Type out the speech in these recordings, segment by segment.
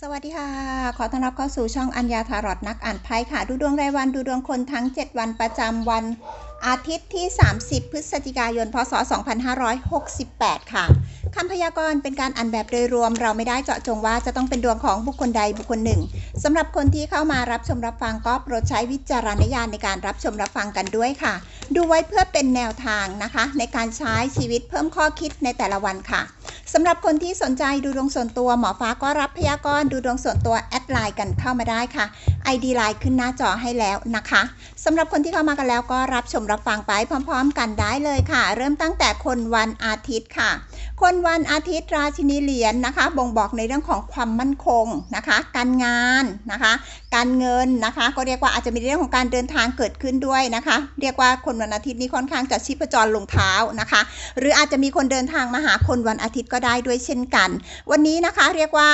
สวัสดีค่ะ ขอต้อนรับเข้าสู่ช่องอัญญาทารอดนักอ่านไพ่ค่ะ ดูดวงรายวันดูดวงคนทั้ง 7 วันประจำวันอาทิตย์ที่ 30 พฤศจิกายน พศ 2568 ค่ะคำพยากรณ์เป็นการอ่านแบบโดยรวม เราไม่ได้เจาะจงว่าจะต้องเป็นดวงของบุคคลใดบุคคลหนึ่งสำหรับคนที่เข้ามารับชมรับฟังก็โปรดใช้วิจารณญาณในการรับชมรับฟังกันด้วยค่ะ ดูไว้เพื่อเป็นแนวทางนะคะ ในการใช้ชีวิตเพิ่มข้อคิดในแต่ละวันค่ะ สำหรับคนที่สนใจดูดวงส่วนตัวหมอฟ้าก็รับพยากรณ์ดูดวงส่วนตัวแอดไลน์กันเข้ามาได้ค่ะ ID ไลน์ขึ้นหน้าจอให้แล้วนะคะสำหรับคนที่เข้ามากันแล้วก็รับชมรับฟังไปพร้อม ๆ กันได้เลยค่ะ เริ่มตั้งแต่คนวันอาทิตย์ค่ะ คนวันอาทิตย์ราชินีเหรียญนะคะ บ่งบอกในเรื่องของความมั่นคงนะคะ การงานนะคะ การเงินนะคะ ก็เรียกว่าอาจจะมีเรื่องของการเดินทางเกิดขึ้นด้วยนะคะ เรียกว่าคนวันอาทิตย์นี้ค่อนข้างจะชีพจรลงเท้านะคะ หรืออาจจะมีคนเดินทางมาหาคนวันอาทิตย์ก็ได้ด้วยเช่นกัน วันนี้นะคะเรียกว่า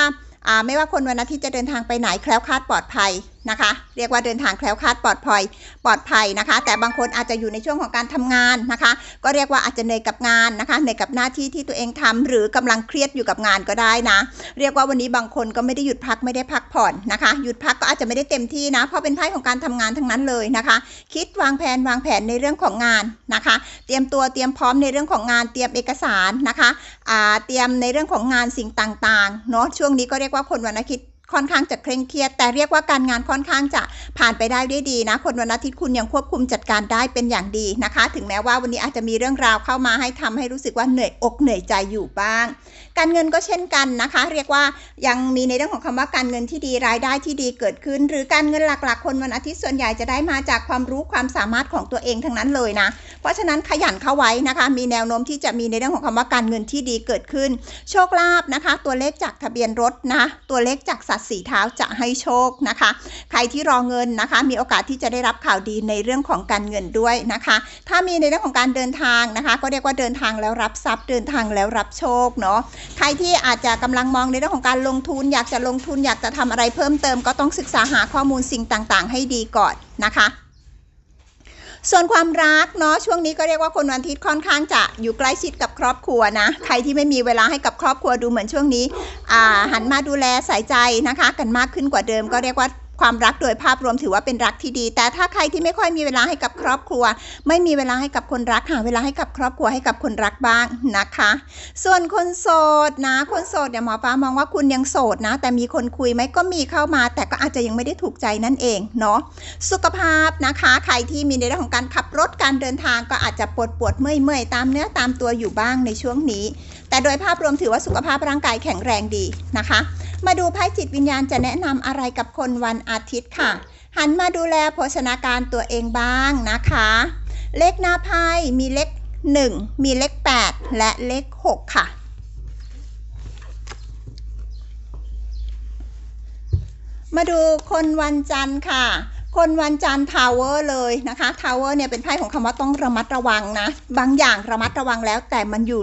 ไม่ว่าคนวันอาทิตย์จะเดินทางไปไหนแคล้วคลาดปลอดภัยนะคะ เรียกว่าเดินทางแคล้วคลาดปลอดภัยปลอดภัยนะคะ แต่บางคนอาจจะอยู่ในช่วงของการทำงานนะคะ ก็เรียกว่าอาจจะเหนื่อยกับงานนะคะเหนื่อยกับหน้าที่ที่ตัวเองทำหรือกำลังเครียดอยู่กับงานก็ได้นะ เรียกว่าวันนี้บางคนก็ไม่ได้หยุดพักไม่ได้พักผ่อนนะคะ หยุดพักก็อาจจะไม่ได้เต็มที่นะ เพราะเป็นไพ่ของการทำงานทั้งนั้นเลยนะคะ คิดวางแผนวางแผนในเรื่องของงานนะคะ เตรียมตัวเตรียมพร้อมในเรื่องของงานเตรียมเอกสารนะคะเตรียมในเรื่องของงานสิ่งต่างๆเนาะช่วงนี้ก็เรียกว่าคนวันอาทิตย์ ค่อนข้างจะเคร่งเครียด แต่เรียกว่าการงานค่อนข้างจะผ่านไปได้ด้วยดีนะ คนวันอาทิตย์คุณยังควบคุมจัดการได้เป็นอย่างดีนะคะ ถึงแม้ว่าวันนี้อาจจะมีเรื่องราวเข้ามาให้ทำให้รู้สึกว่าเหนื่อยอกเหนื่อยใจอยู่บ้างการเงินก็เช่นกันนะคะ เรียกว่ายังมีในเรื่องของคำว่าการเงินที่ดีรายได้ที่ดีเกิดขึ้น หรือการเงินหลักๆ คนวันอาทิตย์ส่วนใหญ่จะได้มาจากความรู้ความสามารถของตัวเองทั้งนั้นเลยนะ เพราะฉะนั้นขยันเข้าไว้นะคะ มีแนวโน้มที่จะมีในเรื่องของคำว่าการเงินที่ดีเกิดขึ้น โชคลาภนะคะ ตัวเลขจากทะเบียนรถนะตัวเลขจากสัตว์สีเท้าจะให้โชคนะคะ ใครที่รอเงินนะคะ มีโอกาสที่จะได้รับข่าวดีในเรื่องของการเงินด้วยนะคะ ถ้ามีในเรื่องของการเดินทางนะคะ ก็เรียกว่าเดินทางแล้วรับทรัพย์เดินทางแล้วรับโชคเนาะใครที่อาจจะกำลังมองในเรื่องของการลงทุน อยากจะลงทุนอยากจะทำอะไรเพิ่มเติม ก็ต้องศึกษาหาข้อมูลสิ่งต่างๆ ให้ดีก่อนนะคะส่วนความรักเนาะช่วงนี้ก็เรียกว่าคนวันอาทิตย์ค่อนข้างจะอยู่ใกล้ชิดกับครอบครัวนะใครที่ไม่มีเวลาให้กับครอบครัวดูเหมือนช่วงนี้หันมาดูแลใส่ใจนะคะ กันมากขึ้นกว่าเดิม ก็เรียกว่า ความรักโดยภาพรวมถือว่าเป็นรักที่ดี แต่ถ้าใครที่ไม่ค่อยมีเวลาให้กับครอบครัว ไม่มีเวลาให้กับคนรักหาเวลาให้กับครอบครัวให้กับคนรักบ้างนะคะ ส่วนคนโสดนะ คนโสดเนี่ยหมอฟ้ามองว่าคุณยังโสดนะ แต่มีคนคุยไหมก็มีเข้ามา แต่ก็อาจจะยังไม่ได้ถูกใจนั่นเองเนาะสุขภาพนะคะ ใครที่มีในเรื่องของการขับรถการเดินทางก็อาจจะปวดปวดเมื่อยเมื่อยตามเนื้อตามตัวอยู่บ้างในช่วงนี้ แต่โดยภาพรวมถือว่าสุขภาพร่างกายแข็งแรงดีนะคะ มาดูไพ่จิตวิญญาณจะแนะนำอะไรกับคนวันอาทิตย์ค่ะ หันมาดูแลโภชนาการตัวเองบ้างนะคะ เลขหน้าไพ่มีเลข 1 มีเลข 8 และเลข 6 ค่ะมาดูคนวันจันทร์ค่ะ คนวันจันทร์ทาวเวอร์เลยนะคะทาวเวอร์เนี่ยเป็นไพ่ของคำว่าต้องระมัดระวังนะ บางอย่างระมัดระวังแล้วแต่มันอยู่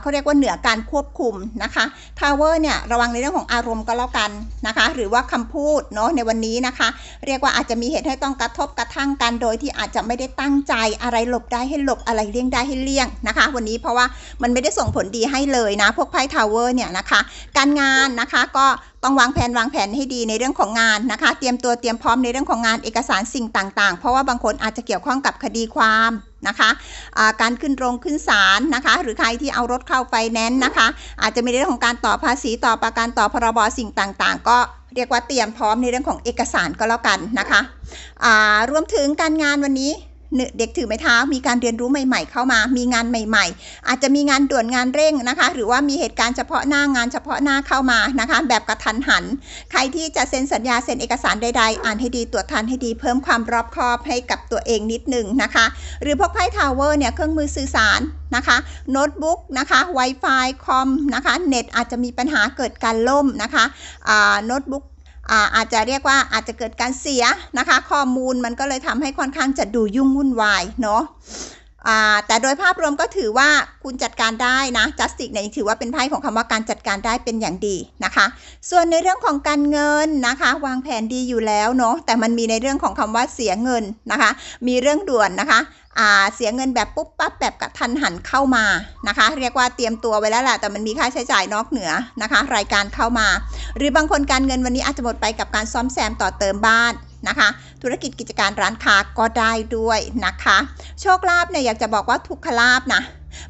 เขาเรียกว่าเหนือการควบคุมนะคะทาวเวอร์เนี่ยระวังในเรื่องของอารมณ์ก็แล้วกันนะคะ หรือว่าคำพูดเนาะในวันนี้นะคะ เรียกว่าอาจจะมีเหตุให้ต้องกระทบกระทั่งกันโดยที่อาจจะไม่ได้ตั้งใจอะไรหลบได้ให้หลบอะไรเลี่ยงได้ให้เลี่ยงนะคะ วันนี้เพราะว่ามันไม่ได้ส่งผลดีให้เลยนะ พวกไพ่ทาวเวอร์เนี่ยนะคะ การงานนะคะก็ ต้องวางแผนวางแผนให้ดีในเรื่องของงานนะคะ เตรียมตัวเตรียมพร้อมในเรื่องของงานเอกสารสิ่งต่างๆ เพราะว่าบางคนอาจจะเกี่ยวข้องกับคดีความนะคะอ่าการขึ้นโรงขึ้นศาลนะคะ หรือใครที่เอารถเข้าไฟแนนซ์นะคะ อาจจะมีเรื่องของการต่อภาษีต่อประกันต่อพรบสิ่งต่างๆ ก็เรียกว่าเตรียมพร้อมในเรื่องของเอกสารก็แล้วกันนะคะรวมถึงการงานวันนี้ เด็กถือไม้เท้ามีการเรียนรู้ใหม่ ๆ เข้ามา มีงานใหม่ ๆ อาจจะมีงานด่วนงานเร่งนะคะ หรือว่ามีเหตุการณ์เฉพาะหน้างานเฉพาะหน้าเข้ามานะคะ แบบกระทันหัน ใครที่จะเซ็นสัญญาเซ็นเอกสารใดๆ อ่านให้ดีตรวจทานให้ดีเพิ่มความรอบคอบให้กับตัวเองนิดนึงนะคะ หรือพวกไพ่ทาวเวอร์เนี่ยเครื่องมือสื่อสารนะคะโน้ตบุ๊กนะคะ Wi-Fi คอมนะคะเน็ตอาจจะมีปัญหาเกิดการล่มนะคะโน้ตบุ๊ก อาจจะเรียกว่าอาจจะเกิดการเสียนะคะ ข้อมูลมันก็เลยทำให้ค่อนข้างจะดูยุ่งวุ่นวายเนาะ แต่โดยภาพรวมก็ถือว่าคุณจัดการได้นะ justice เนี่ยถือว่าเป็นไพ่ของคำว่าการจัดการได้เป็นอย่างดีนะคะ ส่วนในเรื่องของการเงินนะคะ วางแผนดีอยู่แล้วเนาะแต่มันมีในเรื่องของคำว่าเสียเงินนะคะ มีเรื่องด่วนนะคะเสียเงินแบบปุ๊บปั๊บแบบกระทันหันเข้ามานะคะ เรียกว่าเตรียมตัวไว้แล้วแหละแต่มันมีค่าใช้จ่ายนอกเหนือนะคะ รายการเข้ามา หรือบางคนการเงินวันนี้อาจจะหมดไปกับการซ่อมแซมต่อเติมบ้าน นะคะ ธุรกิจกิจการร้านค้าก็ได้ด้วยนะคะ โชคลาภเนี่ยอยากจะบอกว่าทุกขลาภนะ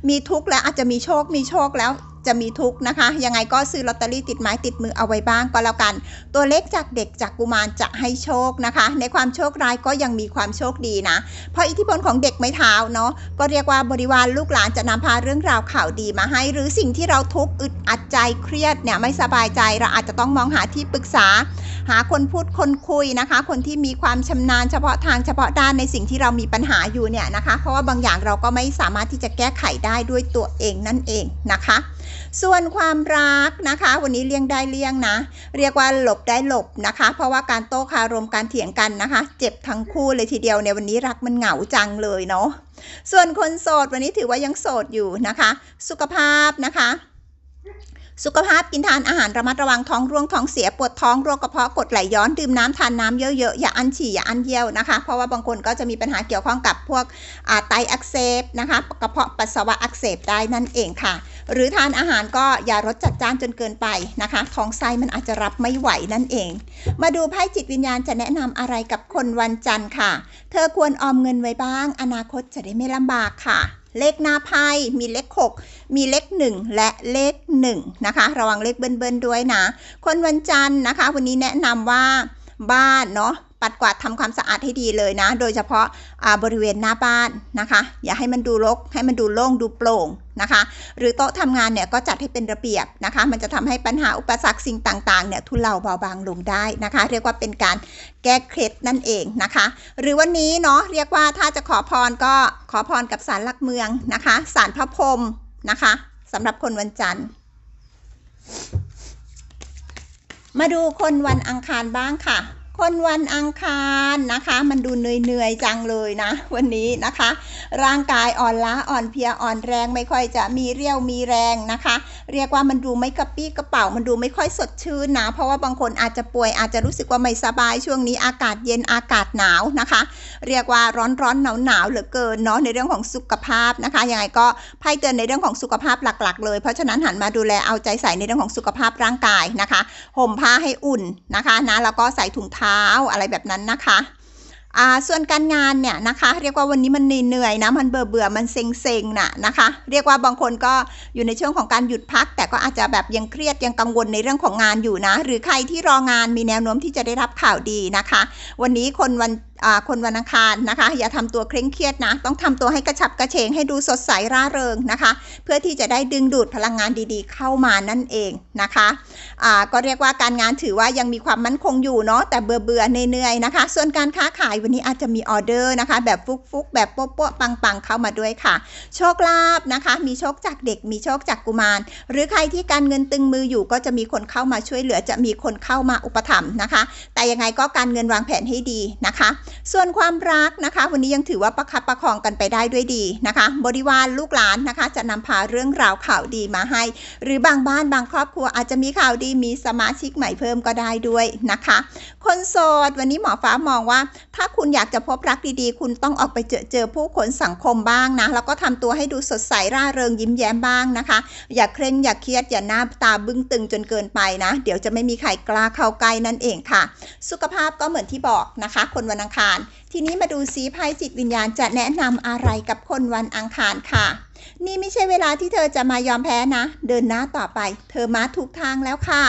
มีทุกแล้วอาจจะมีโชคมีโชคแล้วจะมีทุกนะคะ ยังไงก็ซื้อลอตเตอรี่ติดไม้ติดมือเอาไว้บ้างก็แล้วกัน ตัวเลขจากเด็กจากกุมารจะให้โชคนะคะ ในความโชคร้ายก็ยังมีความโชคดีนะ เพราะอิทธิพลของเด็กไม้เท้าเนาะก็เรียกว่าบริวารลูกหลานจะนำพาเรื่องราวข่าวดีมาให้ หรือสิ่งที่เราทุกข์อึดอัดใจเครียดเนี่ยไม่สบายใจเราอาจจะต้องมองหาที่ปรึกษา หาคนพูดคนคุยนะคะ คนที่มีความชำนาญเฉพาะทางเฉพาะด้านในสิ่งที่เรามีปัญหาอยู่เนี่ยนะคะ เพราะว่าบางอย่างเราก็ไม่สามารถที่จะแก้ไขได้ด้วยตัวเองนั่นเองนะคะ ส่วนความรักนะคะ วันนี้เลี่ยงได้เลี่ยงนะ เรียกว่าหลบได้หลบนะคะ เพราะว่าการโต้คารมการเถียงกันนะคะ เจ็บทั้งคู่เลยทีเดียวในวันนี้รักมันเหงาจังเลยเนาะส่วนคนโสดวันนี้ถือว่ายังโสดอยู่นะคะ สุขภาพนะคะ สุขภาพกินทานอาหารระมัดระวังท้องร่วงท้องเสียปวดท้องโรคกระเพาะกดไหลย้อนดื่มน้ำทานน้ำเยอะๆอย่าอั้นฉี่อย่าอั้นเยี่ยวนะคะ เพราะว่าบางคนก็จะมีปัญหาเกี่ยวข้องกับพวกไตอักเสบนะคะกระเพาะปัสสาวะอักเสบได้นั่นเองค่ะหรือทานอาหารก็อย่ารสจัดจ้านจนเกินไปนะคะ ท้องไส้มันอาจจะรับไม่ไหวนั่นเอง มาดูไพ่จิตวิญญาณจะแนะนำอะไรกับคนวันจันทร์ค่ะ เธอควรออมเงินไว้บ้าง อนาคตจะได้ไม่ลำบากค่ะเลขหน้าไพ่มีเลข 6 มีเลข 1 และเลข1นะคะ ระวังเลขเบิ้ลๆด้วยนะ คนวันจันทร์นะคะ วันนี้แนะนำว่าบ้านเนาะปัดกวาดทำความสะอาดให้ดีเลยนะ โดยเฉพาะาบริเวณหน้าบ้านนะคะ อย่าให้มันดูรกให้มันดูโล่งดูโปร่ง นะคะ หรือโต๊ะทำงานเนี่ยก็จัดให้เป็นระเบียบนะคะ มันจะทำให้ปัญหาอุปสรรคสิ่งต่างๆเนี่ยทุเลาเบาบางลงได้นะคะ เรียกว่าเป็นการแก้เคล็ดนั่นเองนะคะ หรือวันนี้เนาะเรียกว่าถ้าจะขอพรก็ขอพรกับศาลหลักเมืองนะคะศาลพระพรมนะคะสำหรับคนวันจันทร์มาดูคนวันอังคารบ้างค่ะ คนวันอังคารนะคะ มันดูเหนื่อยๆจังเลยนะ วันนี้นะคะ ร่างกายอ่อนล้าอ่อนเพลียอ่อนแรงไม่ค่อยจะมีเรี่ยวมีแรงนะคะ เรียกว่ามันดูไม่กระปี้กระเป๋ามันดูไม่ค่อยสดชื่นนะเพราะว่าบางคนอาจจะป่วยอาจจะรู้สึกว่าไม่สบายช่วงนี้อากาศเย็นอากาศหนาวนะคะ เรียกว่าร้อนร้อนหนาวหนาวๆเหลือเกินเนาะในเรื่องของสุขภาพนะคะยังไงก็ไพ่เตือนในเรื่องของสุขภาพหลักๆ เลย เพราะฉะนั้นหันมาดูแลเอาใจใส่ในเรื่องของสุขภาพร่างกายนะคะห่มผ้าให้อุ่นนะคะนะแล้วก็ใส่ถุงเท้าอะไรแบบนั้นนะคะส่วนการงานเนี่ยนะคะ เรียกว่าวันนี้มันเหนื่อยๆนะมันเบื่อเบื่อๆมันเซ็งๆน่ะนะคะ เรียกว่าบางคนก็อยู่ในช่วงของการหยุดพัก แต่ก็อาจจะแบบยังเครียดยังกังวลในเรื่องของงานอยู่นะ หรือใครที่รองานมีแนวโน้มที่จะได้รับข่าวดีนะคะ วันนี้คนวัน คนวันอังคารนะคะ อย่าทำตัวเคร่งเครียดนะ ต้องทำตัวให้กระฉับกระเฉงให้ดูสดใสร่าเริงนะคะ เพื่อที่จะได้ดึงดูดพลังงานดีๆ เข้ามานั่นเองนะคะอ่าก็เรียกว่าการงานถือว่ายังมีความมั่นคงอยู่เนาะแต่เบื่อเบื่อๆเหนื่อยๆนะคะ ส่วนการค้าขายวันนี้อาจจะมีออเดอร์นะคะ แบบฟุกๆ แบบโป๊ะๆปังๆ เข้ามาด้วยค่ะ โชคลาภนะคะ มีโชคจากเด็กมีโชคจากกุมาร หรือใครที่การเงินตึงมืออยู่ก็จะมีคนเข้ามาช่วยเหลือจะมีคนเข้ามาอุปถัมภ์นะคะ แต่ยังไงก็การเงินวางแผนให้ดีนะคะส่วนความรักนะคะ วันนี้ยังถือว่าประคับประคองกันไปได้ด้วยดีนะคะ บริวารลูกหลานนะคะ จะนำพาเรื่องราวข่าวดีมาให้ หรือบางบ้านบางครอบครัวอาจจะมีข่าวดีมีสมาชิกใหม่เพิ่มก็ได้ด้วยนะคะ คนโสดวันนี้หมอฟ้ามองว่า ถ้าคุณอยากจะพบรักดีๆ คุณต้องออกไปเจอเจอผู้คนสังคมบ้างนะแล้วก็ทำตัวให้ดูสดใสร่าเริงยิ้มแย้มบ้างนะคะ อย่าเคร่งอย่าเครียดอย่าหน้าตาบึ้งตึงจนเกินไปนะ เดี๋ยวจะไม่มีใครกล้าเข้าใกล้นั่นเองค่ะ สุขภาพก็เหมือนที่บอกนะคะ คนวันอังคาร ทีนี้มาดูซีไพ่จิตวิญญาณจะแนะนำอะไรกับคนวันอังคารค่ะ นี่ไม่ใช่เวลาที่เธอจะมายอมแพ้นะ เดินหน้าต่อไป เธอมาถูกทางแล้วค่ะ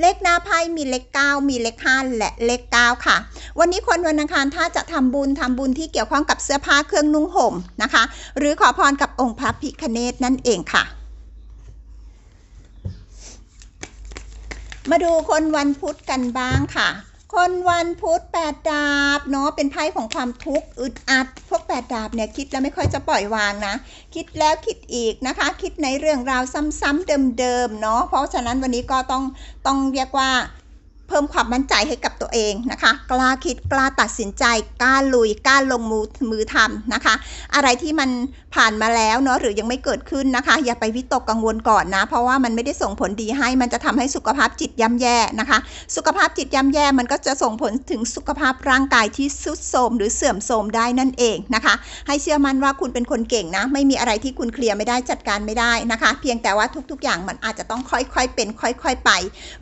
เลขหน้าไพ่มีเลข9มีเลข5และเลข9ค่ะ วันนี้คนวันอังคารถ้าจะทำบุญทำบุญที่เกี่ยวข้องกับเสื้อผ้าเครื่องนุ่งห่มนะคะ หรือขอพรกับองค์พระพิคเนตนั่นเองค่ะมาดูคนวันพุธกันบ้างค่ะ คนวันพุธแปดดาบเนาะเป็นไพ่ของความทุกข์อึดอัด พวกแปดดาบเนี่ยคิดแล้วไม่ค่อยจะปล่อยวางนะ คิดแล้วคิดอีกนะคะ คิดในเรื่องราวซ้ำๆเดิมๆเนาะเพราะฉะนั้นวันนี้ก็ต้องต้องเรียกว่า เพิ่มความมั่นใจให้กับตัวเองนะคะ กล้าคิดกล้าตัดสินใจ กล้าลุย กล้าลงมือมือทำนะคะ อะไรที่มันผ่านมาแล้วเนาะหรือยังไม่เกิดขึ้นนะคะ อย่าไปวิตกกังวลก่อนนะ เพราะว่ามันไม่ได้ส่งผลดีให้มันจะทำให้สุขภาพจิตย่ำแย่นะคะ สุขภาพจิตย่ำแย่มันก็จะส่งผลถึงสุขภาพร่างกายที่ทรุดโทรมหรือเสื่อมโทรมได้นั่นเองนะคะ ให้เชื่อมั่นว่าคุณเป็นคนเก่งนะ ไม่มีอะไรที่คุณเคลียร์ไม่ได้จัดการไม่ได้นะคะ เพียงแต่ว่าทุกๆ อย่างมันอาจจะต้องค่อยๆเป็น ค่อย ๆ ไป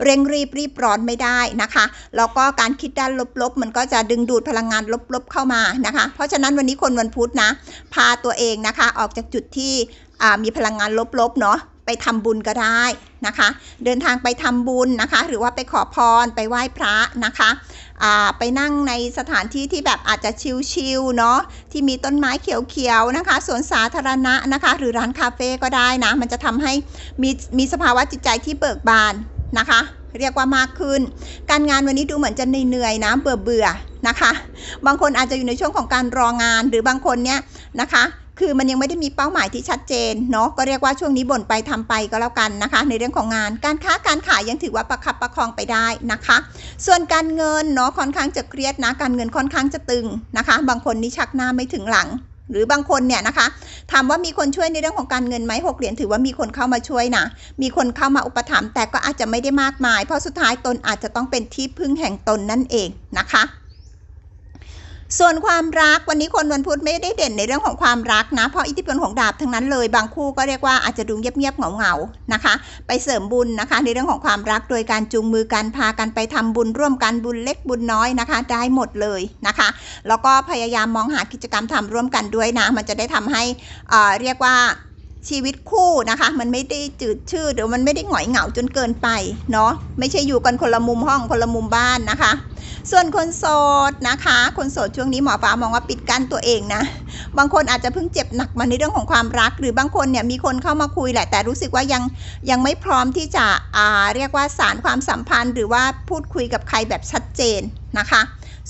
เร่งรีบรีบร้อนไม่ได้ได้นะคะ แล้วก็การคิดด้านลบๆ มันก็จะดึงดูดพลังงานลบๆเข้ามานะคะ เพราะฉะนั้นวันนี้คนวันพุธนะ พาตัวเองนะคะออกจากจุดที่มีพลังงานลบๆเนาะไปทำบุญก็ได้นะคะ เดินทางไปทำบุญนะคะ หรือว่าไปขอพรไปไหว้พระนะคะไปนั่งในสถานที่ที่แบบอาจจะชิลๆเนาะที่มีต้นไม้เขียวๆนะคะสวนสาธารณะนะคะ หรือร้านคาเฟ่ก็ได้นะ มันจะทำให้มีมีสภาวะจิตใจที่เบิกบานนะคะ เรียกว่ามากขึ้น การงานวันนี้ดูเหมือนจะเหนื่อยๆนะเบื่อเบื่อนะคะ บางคนอาจจะอยู่ในช่วงของการรองานหรือบางคนเนี่ยนะคะคือมันยังไม่ได้มีเป้าหมายที่ชัดเจนเนาะก็เรียกว่าช่วงนี้บ่นไปทำไปก็แล้วกันนะคะ ในเรื่องของงานการค้าการขายยังถือว่าประคับประคองไปได้นะคะ ส่วนการเงินเนาะค่อนข้างจะเครียดนะการเงินค่อนข้างจะตึงนะคะ บางคนนี่ชักหน้าไม่ถึงหลัง หรือบางคนเนี่ยนะคะถามว่ามีคนช่วยในเรื่องของการเงินไหมหกเหรียญถือว่ามีคนเข้ามาช่วยนะมีคนเข้ามาอุปถัมภ์แต่ก็อาจจะไม่ได้มากมาย เพราะสุดท้ายตนอาจจะต้องเป็นที่พึ่งแห่งตนนั่นเองนะคะ ส่วนความรักวันนี้คนวันพุธไม่ได้เด่นในเรื่องของความรักนะ เพราะอิทธิพลของดาบทั้งนั้นเลยบางคู่ก็เรียกว่าอาจจะดูเงียบๆเหงาๆนะคะ ไปเสริมบุญนะคะ ในเรื่องของความรักโดยการจูงมือกันพากันไปทำบุญร่วมกันบุญเล็กบุญน้อยนะคะ ได้หมดเลยนะคะ แล้วก็พยายามมองหากิจกรรมทำร่วมกันด้วยนะ มันจะได้ทำให้เเรียกว่าชีวิตคู่นะคะ มันไม่ได้จืดชืดหรือมันไม่ได้หงอยเหงาจนเกินไปเนาะไม่ใช่อยู่กันคนละมุมห้องคนละมุมบ้านนะคะ ส่วนคนโสดนะคะ คนโสดช่วงนี้หมอฟ้ามองว่าปิดกั้นตัวเองนะ บางคนอาจจะเพิ่งเจ็บหนักมาในเรื่องของความรัก หรือบางคนเนี่ยมีคนเข้ามาคุยแหละ แต่รู้สึกว่ายังยังไม่พร้อมที่จะอ่าเรียกว่าสารความสัมพันธ์ หรือว่าพูดคุยกับใครแบบชัดเจนนะคะ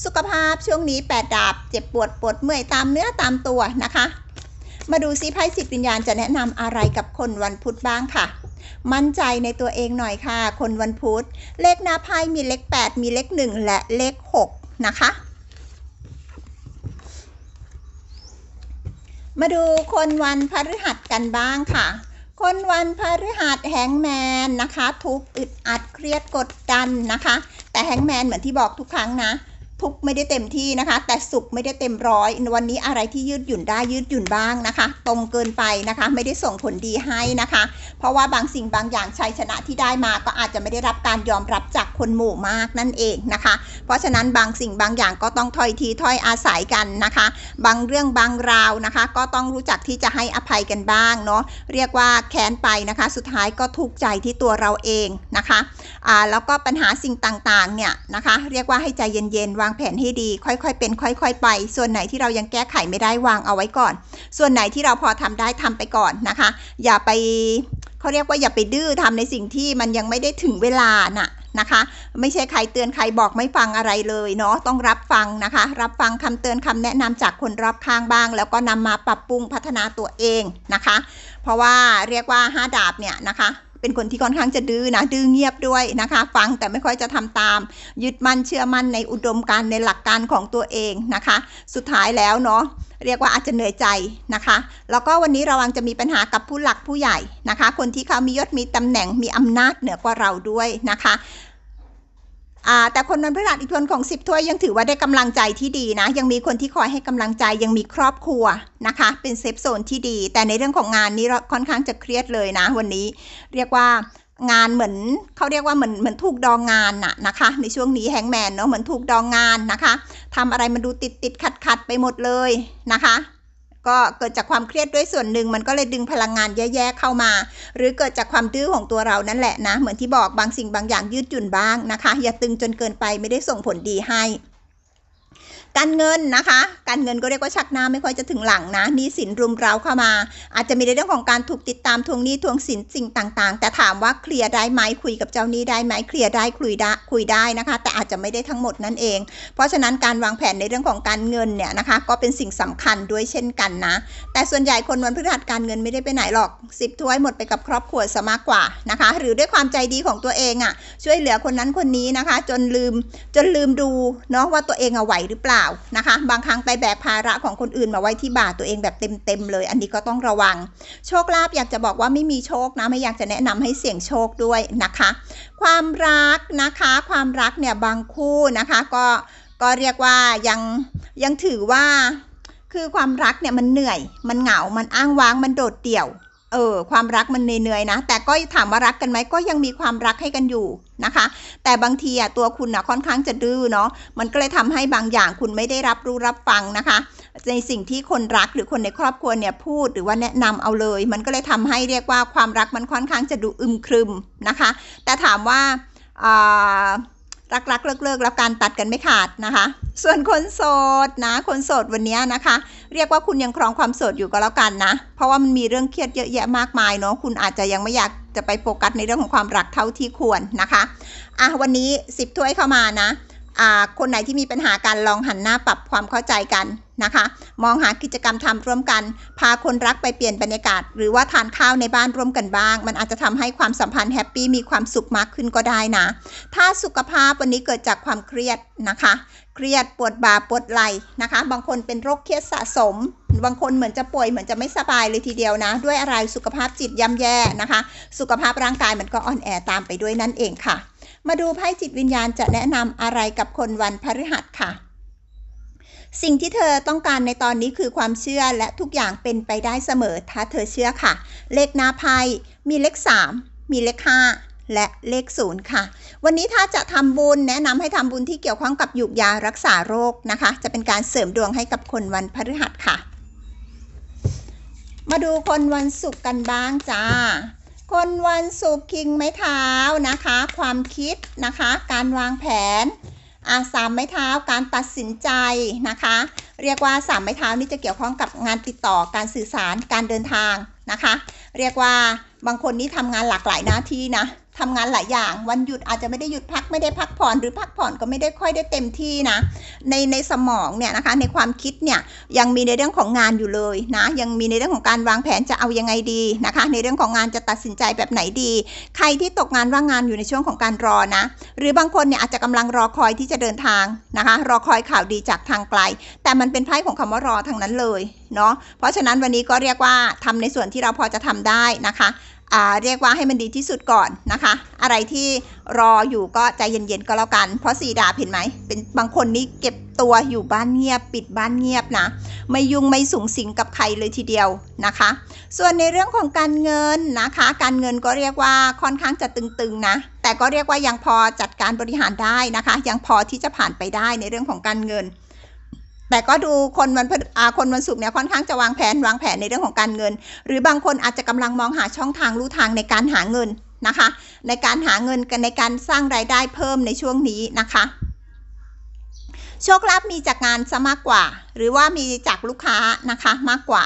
สุขภาพช่วงนี้แปดดาบเจ็บปวดปวดเมื่อยตามเนื้อตามตัวนะคะ มาดูซิไพ่จิตวิญญาณจะแนะนำอะไรกับคนวันพุธบ้างค่ะ มั่นใจในตัวเองหน่อยค่ะ คนวันพุธ เลขหน้าไพ่มีเลข 8 มีเลข 1 และเลข 6 นะคะ มาดูคนวันพฤหัสกันบ้างค่ะ คนวันพฤหัสแฮงแมนนะคะ ทุกอึดอัดเครียดกดดันนะคะ แต่แฮงแมนเหมือนที่บอกทุกครั้งนะ ทุกไม่ได้เต็มที่นะคะ แต่สุขไม่ได้เต็มร้อยวันนี้อะไรที่ยืดหยุ่นได้ยืดหยุ่นบ้างนะคะ ตรงเกินไปนะคะ ไม่ได้ส่งผลดีให้นะคะ เพราะว่าบางสิ่งบางอย่างชัยชนะที่ได้มาก็อาจจะไม่ได้รับการยอมรับจากคนหมู่มากนั่นเองนะคะ เพราะฉะนั้นบางสิ่งบางอย่างก็ต้องถอยทีถอยอาศัยกันนะคะ บางเรื่องบางราวนะคะ ก็ต้องรู้จักที่จะให้อภัยกันบ้างเนาะเรียกว่าแค้นไปนะคะ สุดท้ายก็ทุกข์ใจที่ตัวเราเองนะคะอ่าแล้วก็ปัญหาสิ่งต่างๆเนี่ยนะคะ เรียกว่าให้ใจเย็นๆวางแผนให้ดี ค่อยๆ เป็น ค่อย ๆ ไป ส่วนไหนที่เรายังแก้ไขไม่ได้วางเอาไว้ก่อน ส่วนไหนที่เราพอทำได้ทำไปก่อนนะคะ อย่าไปเขาเรียกว่าอย่าไปดื้อทำในสิ่งที่มันยังไม่ได้ถึงเวลาน่ะนะคะ ไม่ใช่ใครเตือนใครบอกไม่ฟังอะไรเลยเนาะต้องรับฟังนะคะ รับฟังคำเตือนคำแนะนำจากคนรอบข้างบ้าง แล้วก็นำมาปรับปรุงพัฒนาตัวเองนะคะ เพราะว่าเรียกว่าห้าดาบเนี่ยนะคะ เป็นคนที่ค่อนข้างจะดื้อนะดื้อเงียบด้วยนะคะ ฟังแต่ไม่ค่อยจะทำตาม ยึดมั่นเชื่อมั่นในอุดมการในหลักการของตัวเองนะคะ สุดท้ายแล้วเนาะเรียกว่าอาจจะเหนื่อยใจนะคะ แล้วก็วันนี้ระวังจะมีปัญหากับผู้หลักผู้ใหญ่นะคะ คนที่เขามียศมีตำแหน่งมีอำนาจเหนือกว่าเราด้วยนะคะ แต่คนวันพฤหัสอีกคนของสิบถ้วยยังถือว่าได้กำลังใจที่ดีนะ ยังมีคนที่คอยให้กำลังใจยังมีครอบครัวนะคะ เป็นเซฟโซนที่ดี แต่ในเรื่องของงานนี้ค่อนข้างจะเครียดเลยนะ วันนี้เรียกว่างานเหมือนเขาเรียกว่าเหมือนเหมือนถูกดองงานน่ะนะคะ ในช่วงนี้แฮงแมนเนาะเหมือนถูกดองงานนะคะทำอะไรมันดูติดติดขัดขัดไปหมดเลยนะคะ ก็เกิดจากความเครียดด้วยส่วนหนึ่ง มันก็เลยดึงพลังงานแย่ๆเข้ามา หรือเกิดจากความดื้อของตัวเรานั่นแหละนะ เหมือนที่บอกบางสิ่งบางอย่างยืดหยุ่นบ้างนะคะ อย่าตึงจนเกินไปไม่ได้ส่งผลดีให้ การเงินนะคะ การเงินก็เรียกว่าชักหน้าไม่ค่อยจะถึงหลังนะหนี้สินรุมเร้าเข้ามา อาจจะมีในเรื่องของการถูกติดตามทวงหนี้ทวงสินสิ่งต่างๆ แต่ถามว่าเคลียร์ได้ไหมคุยกับเจ้าหนี้ได้ไหมเคลียร์ได้คุยได้คุยได้นะคะ แต่อาจจะไม่ได้ทั้งหมดนั่นเอง เพราะฉะนั้นการวางแผนในเรื่องของการเงินเนี่ยนะคะ ก็เป็นสิ่งสำคัญด้วยเช่นกันนะ แต่ส่วนใหญ่คนวันพฤหัสการเงินไม่ได้ไปไหนหรอกสิบถ้วยหมดไปกับครอบครัวซะมากกว่านะคะ หรือด้วยความใจดีของตัวเองอะ่ะช่วยเหลือคนนั้นคนนี้นะคะ จนลืมจนลืมดูเนาะว่าตัวเองเอาไหวหรือเปล่านะคะ บางครั้งไปแบกภาระของคนอื่นมาไว้ที่บ่าตัวเองแบบเต็มๆเลย อันนี้ก็ต้องระวัง โชคลาภอยากจะบอกว่าไม่มีโชคนะไม่อยากจะแนะนำให้เสี่ยงโชคด้วยนะคะ ความรักนะคะ ความรักเนี่ยบางคู่นะคะก็ก็เรียกว่ายังยังถือว่าคือความรักเนี่ยมันเหนื่อย มันเหงา มันอ้างว้าง มันโดดเดี่ยว เออความรักมันเหนื่อยๆนะ แต่ก็ถามว่ารักกันไหมก็ยังมีความรักให้กันอยู่นะคะ แต่บางทีอะตัวคุณอะค่อนข้างจะดื้อเนาะมันก็เลยทำให้บางอย่างคุณไม่ได้รับรู้รับฟังนะคะ ในสิ่งที่คนรักหรือคนในครอบครัวเนี่ยพูดหรือว่าแนะนำเอาเลย มันก็เลยทำให้เรียกว่าความรักมันค่อนข้างจะดูอึมครึมนะคะ แต่ถามว่ารักรักเลิกเลิกแล้วการตัดกันไม่ขาดนะคะ ส่วนคนโสดนะคนโสดวันนี้นะคะ เรียกว่าคุณยังครองความโสดอยู่ก็แล้วกันนะ เพราะว่ามันมีเรื่องเครียดเยอะแยะมากมายเนาะคุณอาจจะยังไม่อยากจะไปโฟกัสในเรื่องของความรักเท่าที่ควรนะคะอะวันนี้ 10ถ้วยเข้ามานะ คนไหนที่มีปัญหากันลองหันหน้าปรับความเข้าใจกันนะคะ มองหากิจกรรมทำร่วมกัน พาคนรักไปเปลี่ยนบรรยากาศ หรือว่าทานข้าวในบ้านร่วมกันบ้าง มันอาจจะทำให้ความสัมพันธ์แฮปปี้มีความสุขมากขึ้นก็ได้นะ ถ้าสุขภาพวันนี้เกิดจากความเครียดนะคะ เครียดปวดบ่าปวดไหล่นะคะ บางคนเป็นโรคเครียดสะสม บางคนเหมือนจะป่วยเหมือนจะไม่สบายเลยทีเดียวนะ ด้วยอะไรสุขภาพจิตย่ำแย่นะคะ สุขภาพร่างกายมันก็อ่อนแอตามไปด้วยนั่นเองค่ะ มาดูไพ่จิตวิญญาณจะแนะนำอะไรกับคนวันพฤหัสค่ะ สิ่งที่เธอต้องการในตอนนี้คือความเชื่อและทุกอย่างเป็นไปได้เสมอถ้าเธอเชื่อค่ะ เลขหน้าไพ่มีเลข 3 มีเลข 5และเลขศูนย์ค่ะ วันนี้ถ้าจะทำบุญแนะนำให้ทำบุญที่เกี่ยวข้องกับหยุกยารักษาโรคนะคะ จะเป็นการเสริมดวงให้กับคนวันพฤหัสค่ะ มาดูคนวันศุกร์กันบ้างจ้า คนวันศุกร์คิงไม้เท้านะคะ ความคิดนะคะ การวางแผนอ่าสามไม้เท้าการตัดสินใจนะคะ เรียกว่าสามไม้เท้านี่จะเกี่ยวข้องกับงานติดต่อการสื่อสารการเดินทางนะคะ เรียกว่าบางคนนี่ทำงานหลากหลายหน้าที่นะ ทำงานหลายอย่าง วันหยุดอาจจะไม่ได้หยุดพักไม่ได้พักผ่อนหรือพักผ่อนก็ไม่ได้ค่อยได้เต็มที่นะ ในในสมองเนี่ยนะคะในความคิดเนี่ยยังมีในเรื่องของงานอยู่เลยนะยังมีในเรื่องของการวางแผนจะเอายังไงดีนะคะ ในเรื่องของงานจะตัดสินใจแบบไหนดี ใครที่ตกงานว่างงานอยู่ในช่วงของการรอนะ หรือบางคนเนี่ยอาจจะกำลังรอคอยที่จะเดินทางนะคะ รอคอยข่าวดีจากทางไกล แต่มันเป็นไพ่ของคำว่ารอทางนั้นเลยเนาะเพราะฉะนั้นวันนี้ก็เรียกว่าทำในส่วนที่เราพอจะทำได้นะคะ เรียกว่าให้มันดีที่สุดก่อนนะคะ อะไรที่รออยู่ก็ใจเย็นๆก็แล้วกัน เพราะสีดาบเห็นไหมเป็นบางคนนี่เก็บตัวอยู่บ้านเงียบ ปิดบ้านเงียบนะ ไม่ยุ่งไม่สูงสิงกับใครเลยทีเดียวนะคะ ส่วนในเรื่องของการเงินนะคะ การเงินก็เรียกว่าค่อนข้างจะตึงๆนะ แต่ก็เรียกว่ายังพอจัดการบริหารได้นะคะ ยังพอที่จะผ่านไปได้ในเรื่องของการเงิน แต่ก็ดูคนวันพฤอ่าคนวันศุกร์เนี่ยค่อนข้างจะวางแผนวางแผนในเรื่องของการเงิน หรือบางคนอาจจะกำลังมองหาช่องทางลู่ทางในการหาเงินนะคะ ในการหาเงินกันในการสร้างรายได้เพิ่มในช่วงนี้นะคะโชคลาภมีจากงานซะมากกว่า หรือว่ามีจากลูกค้านะคะมากกว่า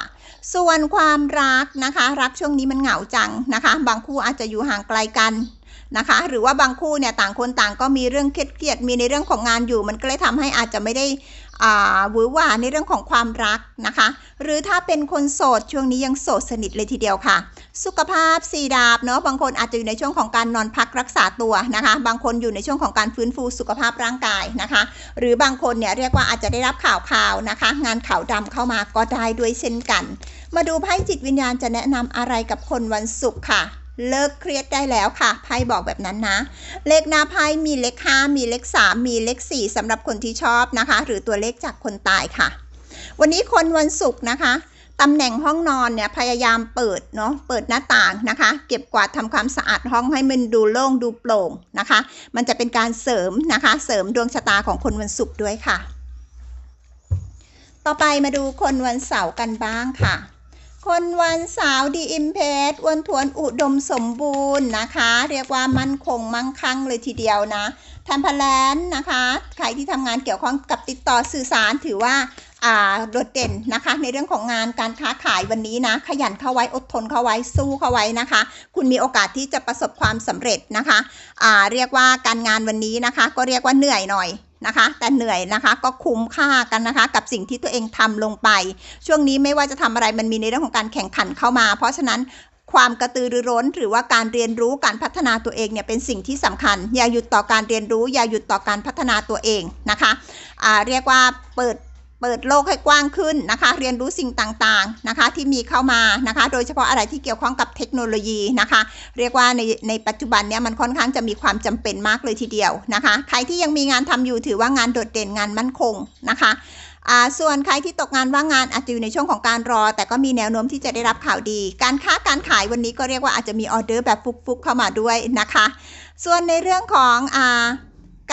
ส่วนความรักนะคะ รักช่วงนี้มันเหงาจังนะคะ บางคู่อาจจะอยู่ห่างไกลกันนะคะ หรือว่าบางคู่เนี่ยต่างคนต่างก็มีเรื่องเครียดๆมีในเรื่องของงานอยู่ มันก็เลยทำให้อาจจะไม่ได้ หวือหวาในเรื่องของความรักนะคะ หรือถ้าเป็นคนโสดช่วงนี้ยังโสดสนิทเลยทีเดียวค่ะ สุขภาพสีดาบเนาะบางคนอาจจะอยู่ในช่วงของการนอนพักรักษาตัวนะคะ บางคนอยู่ในช่วงของการฟื้นฟูสุขภาพร่างกายนะคะ หรือบางคนเนี่ยเรียกว่าอาจจะได้รับข่าวข่าวนะคะ งานข่าวดำเข้ามาก็ได้ด้วยเช่นกัน มาดูไพ่จิตวิญญาณจะแนะนำอะไรกับคนวันศุกร์ค่ะ เลิกเครียดได้แล้วค่ะไพ่บอกแบบนั้นนะ เลขหน้าไพ่มีเลข5มีเลข3มีเลข4สำหรับคนที่ชอบนะคะ หรือตัวเลขจากคนตายค่ะ วันนี้คนวันศุกร์นะคะตำแหน่งห้องนอนเนี่ยพยายามเปิดเนาะเปิดหน้าต่างนะคะ เก็บกวาดทำความสะอาดห้องให้มันดูโล่งดูโปร่งนะคะ มันจะเป็นการเสริมนะคะ เสริมดวงชะตาของคนวันศุกร์ด้วยค่ะ ต่อไปมาดูคนวันเสาร์กันบ้างค่ะ คนวันสาร์ดีอิมเพสอ้วนทวนอุดมสมบูรณ์นะคะ เรียกว่ามั่นคงมั่งคั่งเลยทีเดียวนะทันพแลนนะคะ ใครที่ทำงานเกี่ยวข้องกับติดต่อสื่อสารถือว่าโดดเด่นนะคะในเรื่องของงานการค้าขายวันนี้นะ ขยันเข้าไว้อดทนเข้าไว้สู้เข้าไว้นะคะ คุณมีโอกาสที่จะประสบความสำเร็จนะคะเรียกว่าการงานวันนี้นะคะ ก็เรียกว่าเหนื่อยหน่อย นะคะ แต่เหนื่อยนะคะก็คุ้มค่ากันนะคะ กับสิ่งที่ตัวเองทำลงไป ช่วงนี้ไม่ว่าจะทำอะไรมันมีในเรื่องของการแข่งขันเข้ามา เพราะฉะนั้นความกระตือรือร้น หรือว่าการเรียนรู้การพัฒนาตัวเองเนี่ยเป็นสิ่งที่สำคัญ อย่าหยุดต่อการเรียนรู้ อย่าหยุดต่อการพัฒนาตัวเองนะคะเรียกว่าเปิด เปิดโลกให้กว้างขึ้นนะคะ เรียนรู้สิ่งต่างๆนะคะที่มีเข้ามานะคะ โดยเฉพาะอะไรที่เกี่ยวข้องกับเทคโนโลยีนะคะ เรียกว่าในในปัจจุบันเนี่ยมันค่อนข้างจะมีความจำเป็นมากเลยทีเดียวนะคะ ใครที่ยังมีงานทำอยู่ถือว่างานโดดเด่นงานมั่นคงนะคะอ่าส่วนใครที่ตกงานว่างงานอาจจะอยู่ในช่วงของการรอ แต่ก็มีแนวโน้มที่จะได้รับข่าวดี การค้าการขายวันนี้ก็เรียกว่าอาจจะมีออเดอร์แบบฟุกๆเข้ามาด้วยนะคะ ส่วนในเรื่องของอ่า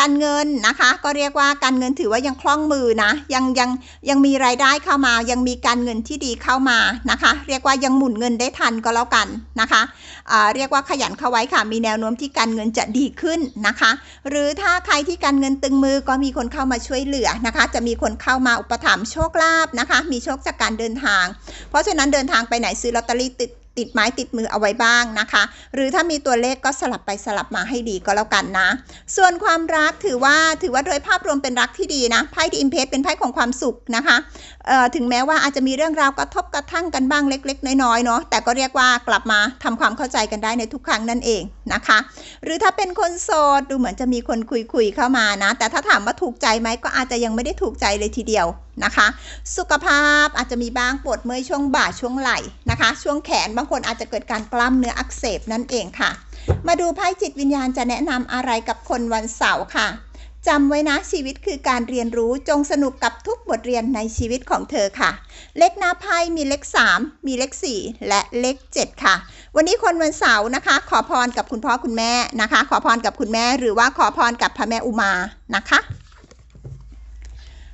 การเงินนะคะ ก็เรียกว่าการเงินถือว่ายังคล่องมือนะ ยังยังยังมีรายได้เข้ามา ยังมีการเงินที่ดีเข้ามานะคะ เรียกว่ายังหมุนเงินได้ทันก็แล้วกันนะคะอ่าเรียกว่าขยันเข้าไว้ค่ะ มีแนวโน้มที่การเงินจะดีขึ้นนะคะ หรือถ้าใครที่การเงินตึงมือก็มีคนเข้ามาช่วยเหลือนะคะ จะมีคนเข้ามาอุปถัมภ์โชคลาภนะคะ มีโชคจากการเดินทาง เพราะฉะนั้นเดินทางไปไหนซื้อลอตเตอรี่ติด ติดไม้ติดมือเอาไว้บ้างนะคะ หรือถ้ามีตัวเลขก็สลับไปสลับมาให้ดีก็แล้วกันนะ ส่วนความรักถือว่าถือว่าโดยภาพรวมเป็นรักที่ดีนะไพ่ดีอิมเพสเป็นไพ่ของความสุขนะคะถึงแม้ว่าอาจจะมีเรื่องราวกระทบกระทั่งกันบ้างเล็ก ๆ น้อยๆเนาะแต่ก็เรียกว่ากลับมาทำความเข้าใจกันได้ในทุกครั้งนั่นเองนะคะ หรือถ้าเป็นคนโสดดูเหมือนจะมีคนคุยๆเข้ามานะ แต่ถ้าถามว่าถูกใจไหมก็อาจจะยังไม่ได้ถูกใจเลยทีเดียว นะคะ สุขภาพอาจจะมีบ้างปวดเมื่อยช่วงบ่าช่วงไหล่นะคะ ช่วงแขนบางคนอาจจะเกิดการกล้ามเนื้ออักเสบนั่นเองค่ะ มาดูไพ่จิตวิญญาณจะแนะนำอะไรกับคนวันเสาร์ค่ะจำไว้นะชีวิตคือการเรียนรู้จงสนุกกับทุกบทเรียนในชีวิตของเธอค่ะ เลขหน้าไพ่มีเลข 3 มีเลข 4 และเลข 7 ค่ะ วันนี้คนวันเสาร์นะคะ ขอพรกับคุณพ่อคุณแม่นะคะ ขอพรกับคุณแม่หรือว่าขอพรกับพระแม่อุมานะคะ